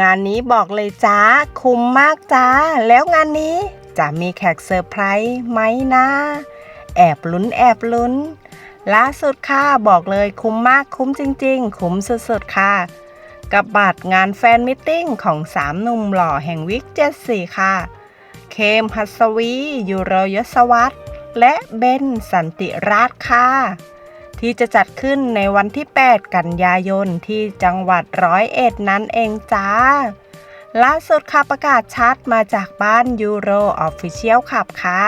งานนี้บอกเลยจ้า คุ้มมากจ้า แล้วงานนี้จะมีแขกเซอร์ไพรส์ไหมนะ แอบลุ้นแอบลุ้น ล่าสุดค่ะบอกเลยคุ้มมากคุ้มจริง ๆ คุ้มสุดๆค่ะ กับบัตรงานแฟนมิทติ้งของสามหนุ่มหล่อแห่งวิกเจ็ดสี่ค่ะ เคมหัสวี ยูโรยศวัตและเบนสันติราชค่ะ ที่จะจัดขึ้นในวันที่ 8 กันยายนที่จังหวัดร้อยเอ็ดนั่นเองจ้า ล่าสุดค่ะประกาศชัดมาจากบ้านยูโรออฟฟิเชียลขับค่ะ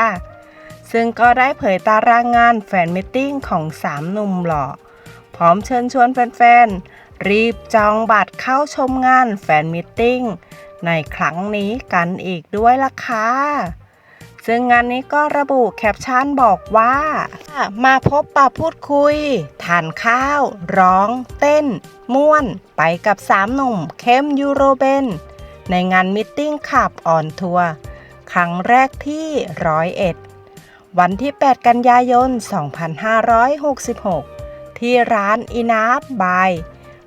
ซึ่งก็ได้เผยตารางงานแฟนมิทติ้งของ 3 หนุ่มหล่อ พร้อมเชิญชวนแฟนๆ รีบจองบัตรเข้าชมงานแฟนมิทติ้งในครั้งนี้กันอีกด้วยล่ะค่ะ ซึ่งงานนี้ก็ระบุแคปชั่นบอกว่า มาพบปะพูดคุย ทานข้าว ร้อง เต้น ม่วน ไปกับสามหนุ่ม เข้มยูโรเบน ในงานมิทติ้งขับออนทัวร์ครั้งแรกที่ร้อยเอ็ดวันที่ 8 กันยายน 2566 ที่ร้านอินาฟบาย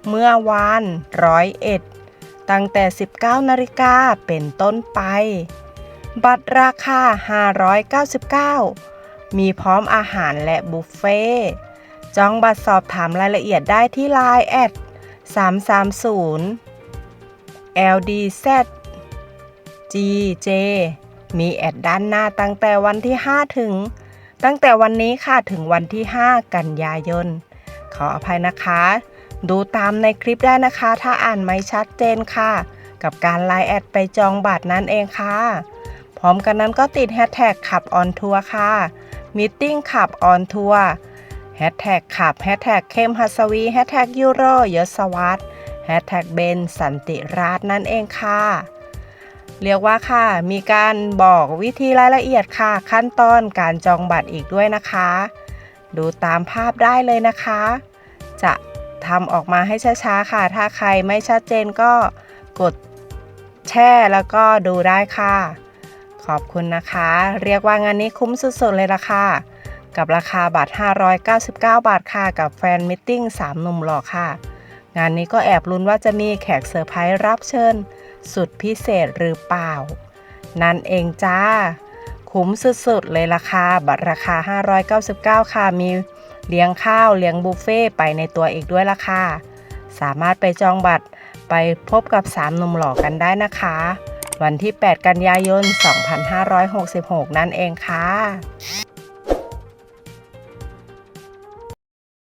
เมื่อวานร้อยเอ็ดตั้งแต่ 19 นาฬิกาเป็นต้นไป บัตรราคา 599 มีพร้อมอาหารและบุฟเฟ่ต์จองบัตรสอบถามรายละเอียดได้ที่ Line แอด330 LDZ GJ มีแอดด้านหน้าตั้งแต่วันที่ 5 ถึง ตั้งแต่วันนี้ค่ะถึงวันที่ 5 กันยายน ขออภัยนะคะ ดูตามในคลิปได้นะคะ ถ้าอ่านไม่ชัดเจนค่ะ กับการไลน์แอดไปจองบัตรนั่นเองค่ะ ร้อมกันนั้นก็ติดแฮชแท็กขับออนทัวร์ค่ะมิทติ้งขับออนทัวร์แฮชแท็กขับแฮชแท็กเข้มหัสวีแฮชแท็กยูโรยศวัตแฮชแท็กเบนสันติราชนั่นเองค่ะ เรียกว่าค่ะ มีการบอกวิธีรายละเอียดค่ะ ขั้นตอนการจองบัตรอีกด้วยนะคะ ดูตามภาพได้เลยนะคะ จะทำออกมาให้ช้าๆค่ะ ถ้าใครไม่ชัดเจนก็กดแช่แล้วก็ดูได้ค่ะ ขอบคุณนะคะ เรียกว่างานนี้คุ้มสุดๆเลยละค่ะ กับราคาบัตร 599 บาทค่ะกับแฟนมิทติ้ง3หนุ่มหล่อค่ะ งานนี้ก็แอบลุ้นว่าจะมีแขกเซอร์ไพรส์รับเชิญ สุดพิเศษหรือเปล่า นั่นเองจ้า คุ้มสุดๆเลยราคาบัตรราคา 599 ค่ะมีเลี้ยงข้าวเลี้ยงบุฟเฟ่ต์ไปในตัวอีกด้วยละค่ะ สามารถไปจองบัตรไปพบกับ3หนุ่มหล่อกันได้นะคะ วันที่ 8 กันยายน 2566 นั่นเองค่ะ